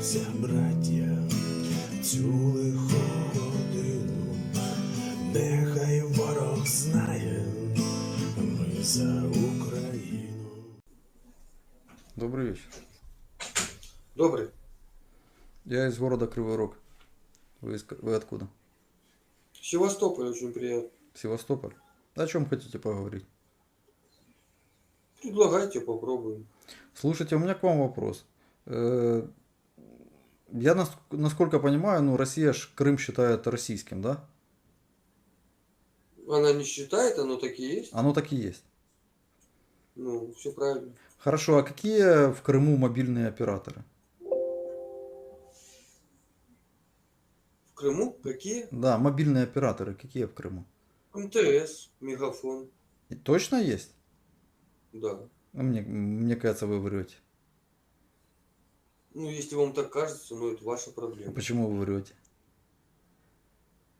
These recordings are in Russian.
Моліться, браття, цю лиху годину, нехай ворог знає, ми за Україну. Добрый вечер. Добрый. Я из города Кривой Рог. Вы, из- вы откуда? Севастополь очень приятно. Севастополь? О чем хотите поговорить? Предлагайте, попробуем. Слушайте, у меня к вам вопрос. я, нас- насколько понимаю, ну, Россия ж Крым считает российским, да? Она не считает, оно так и есть. Оно так и есть. Ну, все правильно. Хорошо, а какие в Крыму мобильные операторы? В Крыму какие? Да, мобильные операторы какие в Крыму? МТС, Мегафон. И точно есть? Да. Мне, мне кажется, вы врете. Ну, если вам так кажется, ну, это ваша проблема. Почему вы врете?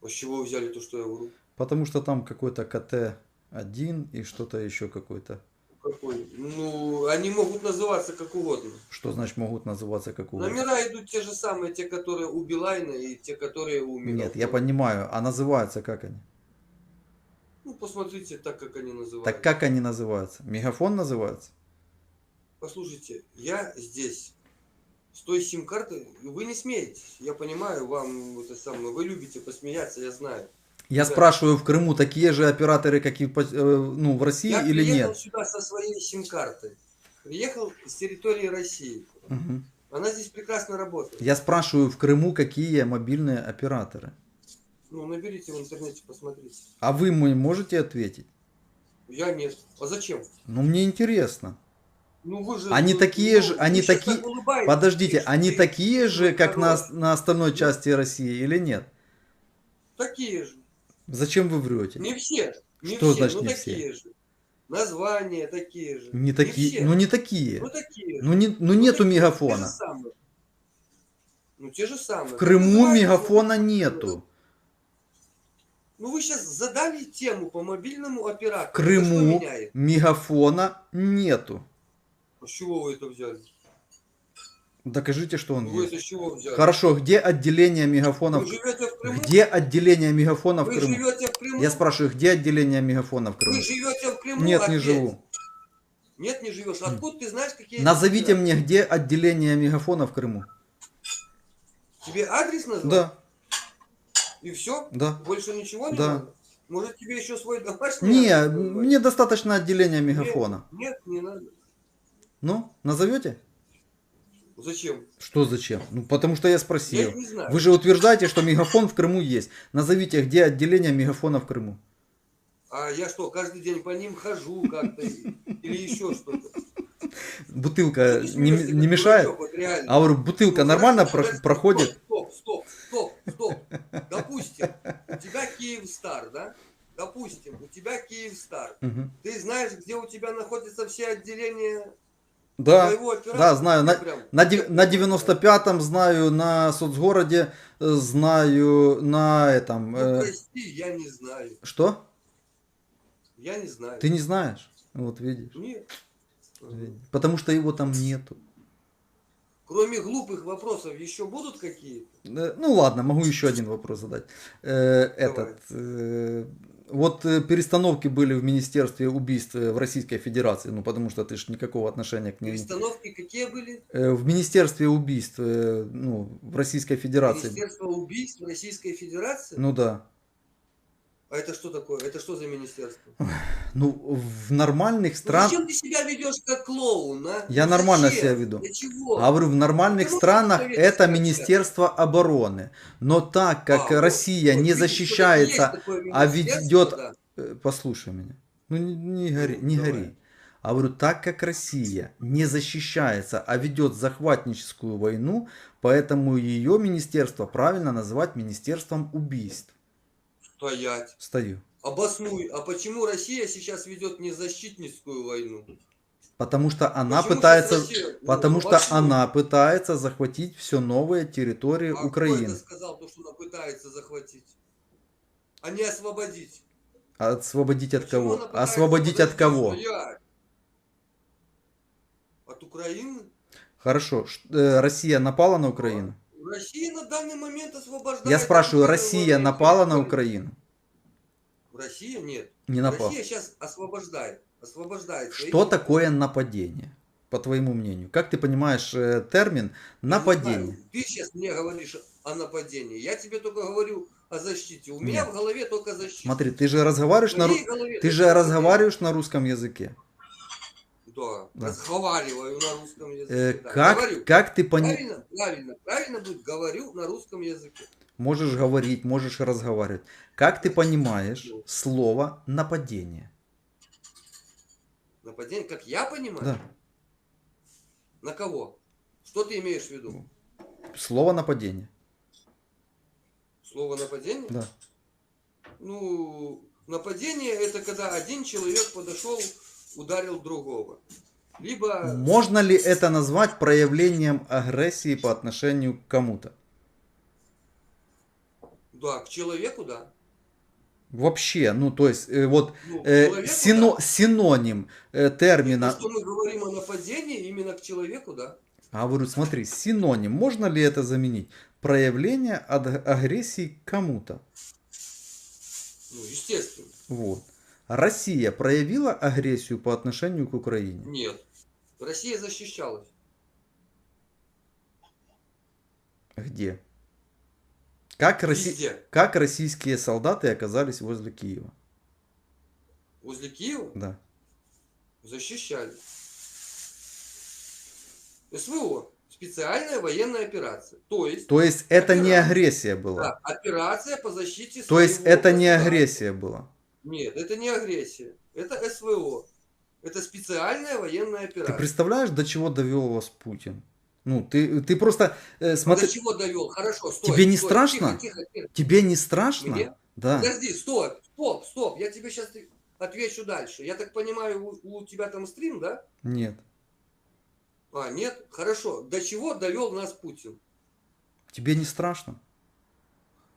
А с чего вы взяли то, что я вру? Потому что там какой-то КТ-1 и что-то еще какой-то. Какой? Ну, они могут называться как угодно. Что значит могут называться как угодно? Номера идут те же самые, те, которые у Билайна и те, которые у Мегафона. Нет, я понимаю, а называются как они? Ну, посмотрите так, как они называются. Так как они называются? Мегафон называется? Послушайте, я здесь с той сим-карты, вы не смеетесь. Я понимаю, вам это самое, вы любите посмеяться, я знаю. Я Да. спрашиваю, в Крыму такие же операторы, как и э, ну, в России я или приехал нет? сюда со своей сим-картой. Приехал с территории России. Мгм. Она здесь прекрасно работает. Я спрашиваю, в Крыму какие мобильные операторы? Ну, наберите в интернете, посмотрите. А вы мне можете ответить? Я нет. А зачем? Ну, мне интересно. Ну, вы же... Они ну, такие ну, же- вы они такие- так. Подождите, они Ты- такие же, ну, как на, на остальной части России или нет? Такие же. Зачем вы врете? Не все. Не Что все, значит ну не такие же. Названия такие же. Не такие, все. ну не такие. Ну такие же. Ну, не, ну Ну, нету такие, Те же мегафона. самые. Ну те же самые. В Крыму Называйте, мегафона ну, нету. Ну вы сейчас задали тему по мобильному оператору. В Крыму мегафона нету. А С чего вы это взяли? Докажите, что он Вы есть. это с чего взяли? Хорошо, где отделение мегафона? Вы в- живете в Крыму? Где отделение мегафона в Вы Крыму? живете в Крыму? Я спрашиваю, где отделение мегафона в Крыму? Вы живете в Крыму? Нет, не опять? живу. Нет, не живешь. Откуда ты знаешь, какие Назовите мне, где отделение мегафона в Крыму. Тебе адрес назвать? Да, И все? да. Больше ничего не Да. надо? Может тебе еще свой домашний Не, мне достаточно отделения мегафона. Нет, нет, не надо. Ну, назовете? Зачем? Что зачем? Ну, потому что я Я спросил. их не знаю. Вы же утверждаете, что мегафон в Крыму есть. Назовите, где отделение мегафона в Крыму. А я что, каждый день по ним хожу как-то или еще что-то? Бутылка Ты не, мешает? А говорю, бутылка Ну, нормально проходит? Стоп, стоп, стоп, стоп. Допустим, у тебя Киевстар, да? Допустим, у тебя Киевстар. Ты знаешь, где у тебя находятся все отделения Да, да, знаю. На, Прям. на, на 95-м знаю, на соцгороде э, знаю, на этом... Ну, э, прости, я не знаю. что? Я не знаю. Ты не знаешь? Вот видишь. Нет. Потому что его там нету. Кроме глупых вопросов еще будут какие-то? Э, Ну ладно, могу еще один вопрос задать. Э, Этот, э, вот э, перестановки были в Министерстве убийств э, в Российской Федерации, ну потому что ты ж никакого отношения к ним. Перестановки какие были? Э, В Министерстве убийств, ну, в Российской Федерации. Министерство убийств Российской Федерации? Ну да. А это что такое? Это что за министерство? Ну, в нормальных Ну, странах... зачем ты себя ведешь как клоун, а? Я Ну, нормально зачем? себя веду. Для чего? А говорю, в нормальных Ну, странах это. Министерство обороны. Но так как А, Россия вот не защищается, а ведет... да. Э, Послушай меня. Ну не, не гори, Ну, не давай. гори. А говорю, так как Россия не защищается, а ведет захватническую войну, поэтому ее министерство правильно называть Министерством убийств. Стоять. Стою. Обоснуй, а почему Россия сейчас ведет незащитницкую войну? Потому что она Почему пытается, Россия? Ну, потому что обоснуй. она пытается захватить все новые территории А кто Украины. это сказал, то, что она пытается захватить? А не освободить. Освободить от Почему кого? Освободить от кого? стоять. От Украины? Хорошо. Э, Россия напала на Украину? Россия на данный момент освобождает... Я спрашиваю, Россия напала на. Украину? Россия нет. Не напала. Россия сейчас освобождает. Освобождает. Что такое нападение, по твоему мнению? Как ты понимаешь э, термин нападение? знаю, Ты сейчас мне говоришь о нападении. Я тебе только говорю о защите. У меня Нет. в голове только защита. Смотри, ты же разговариваешь на ты же разговариваешь на русском языке. Да, Да. разговариваю на русском языке. Э, да. как, Говорю. как ты пони... Правильно, правильно, правильно будет, говорю на русском языке. можешь говорить, можешь разговаривать? Как ты понимаешь слово нападение? Нападение, как я понимаю, Да. на кого? Что ты имеешь в виду? Слово нападение. Слово нападение? Да. Ну, нападение это когда один человек подошел, ударил другого. Либо Можно ли это назвать проявлением агрессии по отношению к кому-то? да, к человеку, да. Вообще, ну то есть э, вот Ну, э, сино- да. синоним э, термина. Если мы говорим о нападении именно к человеку, да. А говорю, смотри, синоним, можно ли это заменить? Проявление ад- агрессии к кому-то. Ну, естественно. Вот. Россия проявила агрессию по отношению к Украине? Нет. Россия защищалась. Где? Как, Росси- Везде. как российские солдаты оказались возле Киева? Возле Киева Да. защищали. СВО. Специальная военная операция. То есть, То есть это не Операция. агрессия была? да, операция по защите То есть это не агрессия была? Нет, это не агрессия. Это СВО. Это специальная военная Ты операция. представляешь, до чего довел вас Путин? Ну, ты, ты просто э, смотри, До чего довел? Хорошо, стой. Тебе не стой, страшно? Тихо, тихо, тихо. тебе не страшно? Мне? Да. Подожди, стоп, стоп, стоп. Я тебе сейчас отвечу дальше. Я так понимаю, у, у тебя там стрим, да? Нет. А, нет? Хорошо. До чего довел нас Путин? Тебе не страшно?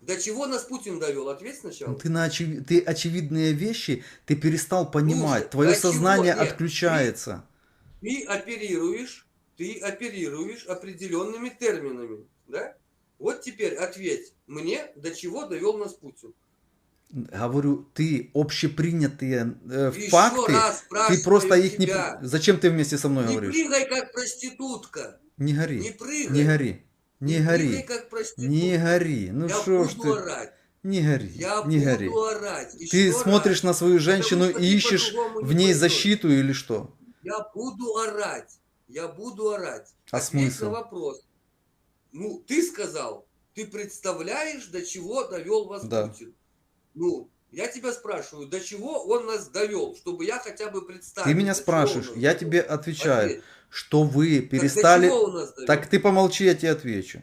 До чего нас Путин довел? Ответь сначала. Ты, на очеви- ты очевидные вещи, ты перестал понимать, Слушай, твое до чего? сознание Нет, отключается. Ты оперируешь, ты оперируешь определенными терминами, да? Вот теперь ответь мне, до чего довел нас Путин. Говорю, ты общепринятые э, Еще факты, ты просто их не... тебя. при- Зачем ты вместе со мной Не говоришь? прыгай, как проститутка. Не Не гори, прыгай. не гори, не гори, как не гори. Ну что ж ты, орать. не гори, Я не гори. орать. Ты смотришь на свою женщину и ищешь в ней защиту или что? Я буду орать. Я буду орать. А Ответь смысл? на вопрос. Ну, ты сказал, ты представляешь, до чего довел вас Да. Путин. Ну, я тебя спрашиваю, до чего он нас довел, чтобы я хотя бы представил. Ты меня спрашиваешь, я тебе отвечаю, Ответь. Что вы Так перестали... довел? Так ты помолчи, я тебе отвечу.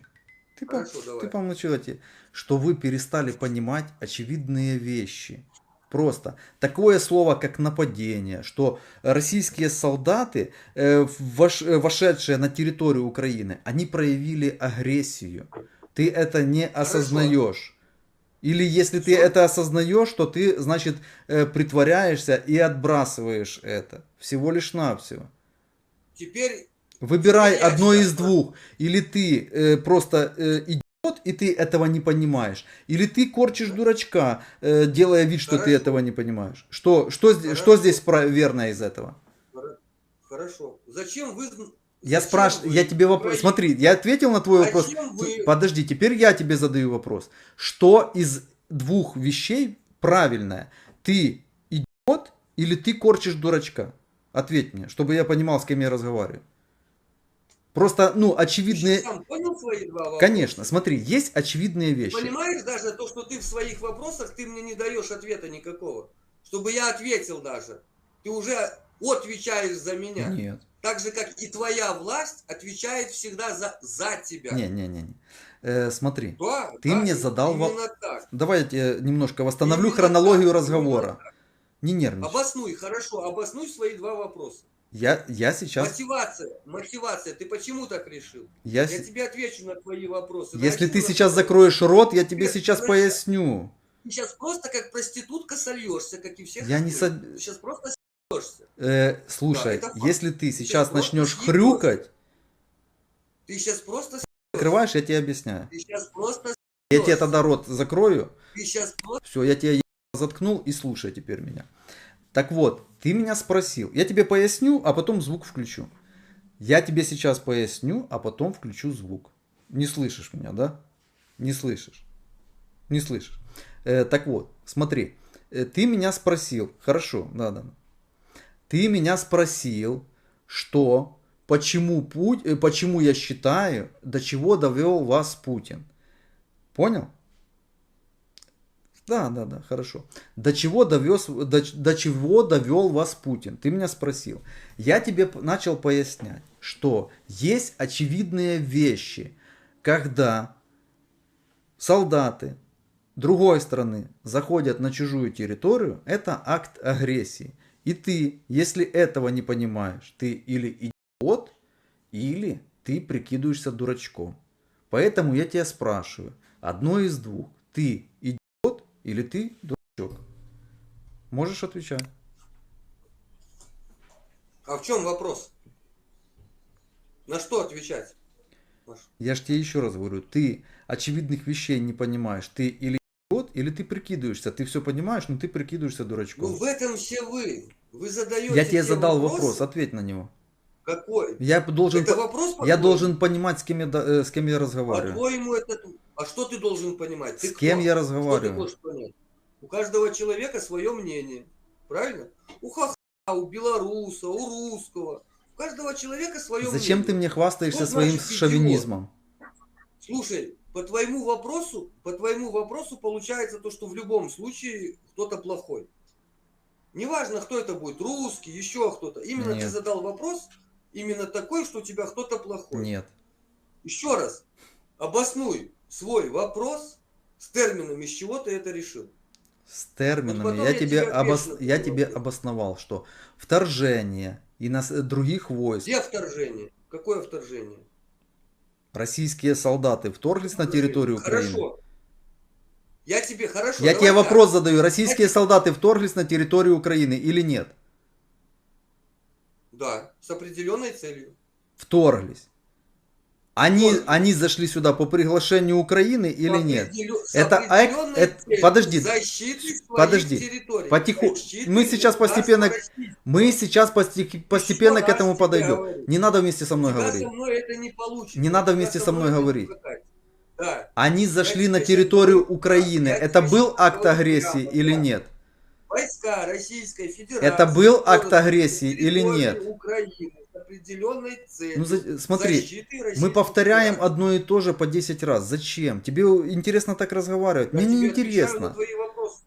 Ты, по- Хорошо, давай. ты помолчи, я тебе- Что вы перестали понимать очевидные вещи. Просто такое слово, как нападение, что российские солдаты, э, вош- э, вошедшие на территорию Украины, они проявили агрессию. Ты это не осознаешь. Или если ты это осознаешь, то ты, значит, э, притворяешься и отбрасываешь это. Всего лишь навсего. Теперь Выбирай Я одно из двух. Или ты э, просто э, идиот, и ты этого не понимаешь. Или ты корчишь дурачка, э, делая вид, что ты Хорошо. этого не понимаешь. Что, что, здесь- что Хорошо. здесь верно из этого? хоро- хорошо. Зачем вы... Я спрашиваю, вы я тебе вопрос. Смотри, я ответил на твой вопрос. Зачем вы- Подожди, теперь я тебе задаю вопрос. Что из двух вещей правильное? Ты идиот или ты корчишь дурачка? Ответь мне, чтобы я понимал, с кем я разговариваю. Просто, ну, Ты очевидные... щас сам понял свои два вопроса? Конечно, смотри, есть очевидные вещи. Понимаешь даже то, что ты в своих вопросах, ты мне не даешь ответа никакого. Чтобы я ответил даже. Ты уже отвечаешь за меня. Нет. Так же, как и твоя власть отвечает всегда за, за тебя. Не, не, не. не. Э, смотри, Да, Ты да, мне задал во- Именно так. давай я тебе немножко восстановлю Именно хронологию так, разговора. так. Не нервничай. Обоснуй, хорошо, обоснуй свои два вопроса. Я, я сейчас, Мотивация, мотивация, ты почему так решил? я, Я тебе отвечу на твои вопросы. Если ты сейчас закроешь рот, я тебе Нет, сейчас подожди. поясню. Ты сейчас просто как проститутка сольешься, как и все. Я не со- Ты сейчас просто сольешься. Э, слушай, факт. если ты Сейчас сейчас начнешь хрюкать, Ты сейчас просто... Закрываешь, я тебе объясняю. Ты сейчас просто... Я тебе тогда рот закрою. Ты сейчас просто... Все, я ебало заткнул и слушай теперь меня. Так вот, ты меня спросил. Я тебе поясню, а потом звук включу. Я тебе сейчас поясню, а потом включу звук. Не слышишь меня, да? Не слышишь. Не слышишь. Э, так вот, смотри. Э, ты меня спросил. Хорошо, да, да. Ты меня спросил, что, почему, путь, э, почему я считаю, до чего довел вас Путин. Понял? Да, да, да, хорошо. До чего довез, до, до чего довел вас Путин? Ты меня спросил. Я тебе начал пояснять, что есть очевидные вещи, когда солдаты другой страны заходят на чужую территорию, это акт агрессии. И ты, если этого не понимаешь, ты или идиот, или ты прикидываешься дурачком. Поэтому я тебя спрашиваю, одно из двух, ты идиот или ты дурачок? Можешь отвечать. А в чем вопрос? На что отвечать? Я же тебе еще раз говорю, ты очевидных вещей не понимаешь. Ты или идиот, или ты прикидываешься. Ты все понимаешь, но ты прикидываешься Ну дурачком. в этом все вы. Вы задаете Я тебе те задал вопрос, ответь на него. Какой? Я должен, Это по- вопрос, я должен понимать, с кем я, э, с кем я разговариваю. По-твоему, это... А что ты должен понимать? Ты С кем кто? я Что ты разговариваю? У каждого человека свое мнение. Правильно? У хаха, у белоруса, у русского. У каждого человека свое Зачем ты мнение. мне хвастаешься Что своим значит идиот? шовинизмом? Слушай, по твоему вопросу, по твоему вопросу получается то, что в любом случае кто-то плохой. Неважно, кто это будет, русский, еще кто-то. Именно Нет. ты задал вопрос, именно такой, что у тебя кто-то плохой. Нет. Еще раз, обоснуй свой вопрос с термином, из чего ты это решил. С терминами. потом я, я тебе, обос... я тебе обосновал, что вторжение и нас... э, других войск, Где вторжение? Какое вторжение? российские солдаты вторглись на территорию Украины. Хорошо. Я тебе хорошо. Я тебе так. вопрос задаю. Российские солдаты вторглись на территорию Украины или нет? Да, с определенной целью. Вторглись. Они, Вторглись. они зашли сюда по приглашению Украины или нет? Это это- подожди, подожди. территорий, Потиху- защиты мы сейчас постепенно- России. Мы сейчас постепенно к этому подойдем. говорю. Не надо вместе со мной тебя говорить. со мной это не получится. Не надо вместе со мной это говорить. Да. Они зашли Я на территорию Украины. Это был акт агрессии или нет? Войска Российской Федерации. Это был акт агрессии или нет? Украины определенной целью. Ну, за- смотри, защиты Мы повторяем Федерации. одно и то же по 10 раз. Зачем? Тебе интересно так разговаривать? Я Мне не интересно.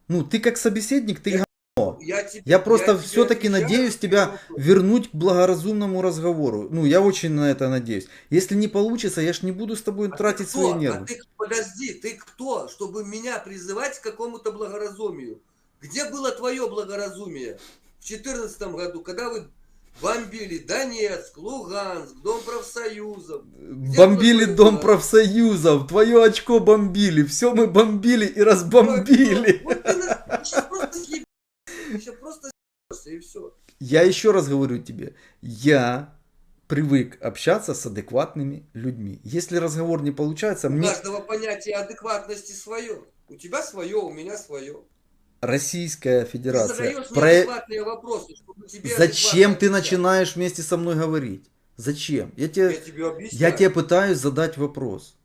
Ну, ты как собеседник, ты говно. Я, тебе- Я просто тебе все-таки надеюсь тебя вернуть к благоразумному разговору. Ну, я очень на это надеюсь. Если не получится, я ж не буду с тобой А тратить свои А нервы. ты, подожди, ты кто, чтобы меня призывать к какому-то благоразумию? Где было твое благоразумие в 2014 году, когда вы бомбили Донецк, Луганск, Дом профсоюзов? Где Бомбили дом профсоюзов, твое очко бомбили, все мы бомбили и разбомбили. Вот ты на- ты щас просто съеб- ты щас просто съебешься, и все. Я еще раз говорю тебе, я привык общаться с адекватными людьми. Если разговор не получается, У мне каждого понятие адекватности свое. У тебя свое, у меня свое. Российская Ты Федерация... задаешь про- неадекватные вопросы, Зачем ты начинаешь вместе со мной говорить? Зачем? Я тебе, Я тебе объясняю. я тебе пытаюсь задать вопрос,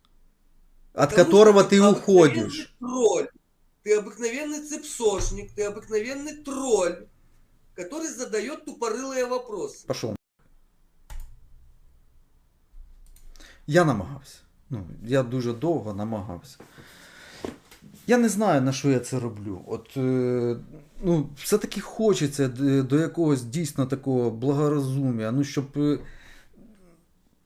от Потому которого ты обыкновенный уходишь. Тролль. Ты обыкновенный цепсошник, ты обыкновенный тролль, который задает тупорылые вопросы. Пошел. Я намагався. Ну, я дуже довго намагався. Я не знаю, на що я це роблю. От, е, ну, все-таки хочеться до якогось дійсно такого благорозумія, ну, щоб. е,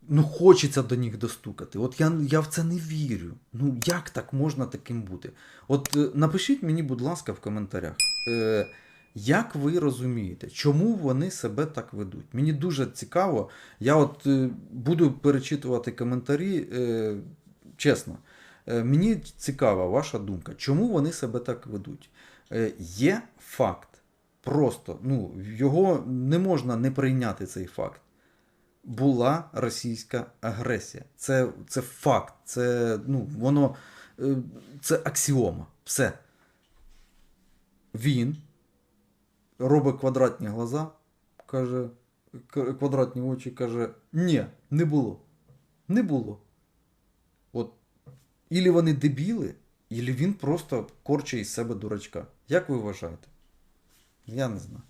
Ну, хочеться до них достукати. От я, я в це не вірю. Ну, як так можна таким бути? От е, напишіть мені, будь ласка, в коментарях. Е, як ви розумієте, чому вони себе так ведуть? Мені дуже цікаво. Я от е, буду перечитувати коментарі, е, чесно. Е, мені цікава ваша думка, чому вони себе так ведуть? Е, є факт. Просто ну, його не можна не прийняти цей факт. була російська агресія. Це, це факт, це, ну, воно, е, це аксіома. Все. Він робить квадратні глаза, каже, квадратні очі, каже: ні, не було. Не було. От. Ілі вони дебіли, ілі він просто корчить із себе дурачка. Як ви вважаєте? Я не знаю.